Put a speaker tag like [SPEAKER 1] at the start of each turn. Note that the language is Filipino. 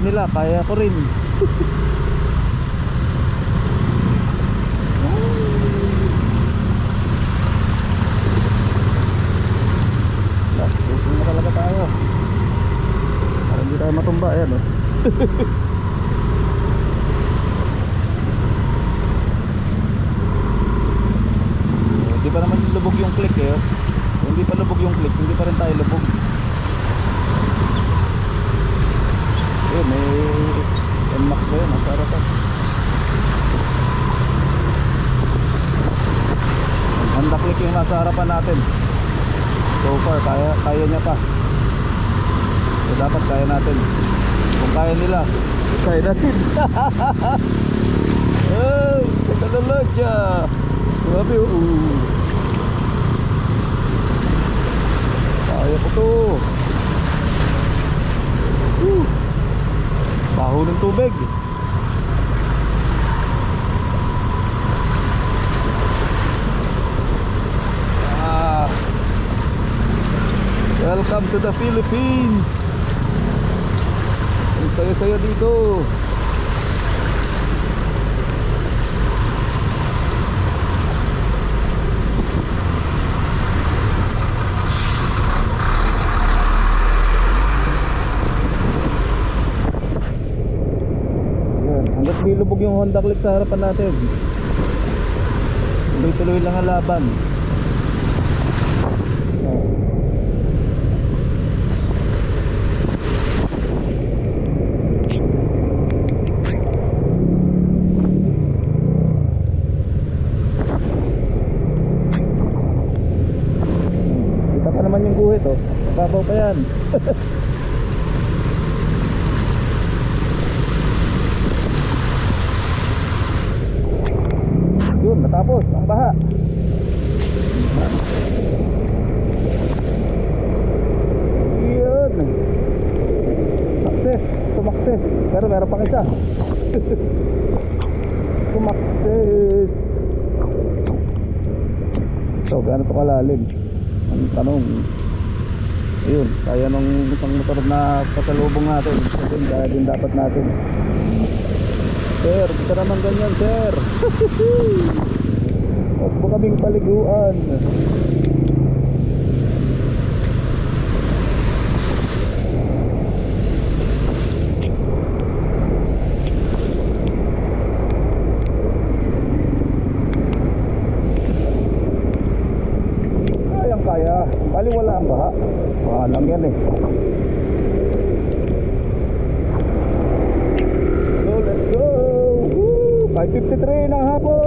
[SPEAKER 1] nila, kaya ko rin. Susunod na talaga tayo. Para hindi tayo matumba, ayan oh. Hindi pa naman lubog yung click eh. oh. Hindi pa lubog yung click, hindi pa rin tayo lubog. Eh, may NMAX ba yun? Nasa harapan. Honda click yung nasa harapan natin. So far, kaya, kaya niya pa. So dapat kaya natin. Kung kaya nila, kaya natin. Ay, teknologya. Grabe, oh. Kaya ko to. Baho ng tubig. Ah. Welcome to the Philippines. Ang saya-saya dito. Yan, hanggat di lubog yung Honda Click sa harapan natin. Tuloy-tuloy lang ang laban. Kita pa naman yung guhit oh. Babaw pa yan. Yun, natapos ang baha. Yun. Success, sumakses. Pero meron pang isa. sumakses. So, gaano to kalalim? Ang tanong. Ayun, kaya nung isang motor na pasalubong natin. Ayun, kaya din dapat natin. Sir, kita naman ganyan, sir. Kaming paliguan. Kayang kaya. Bali wala ang baha. Baha lang yan eh. Go, let's go. Woo! 5.53 ng hapon.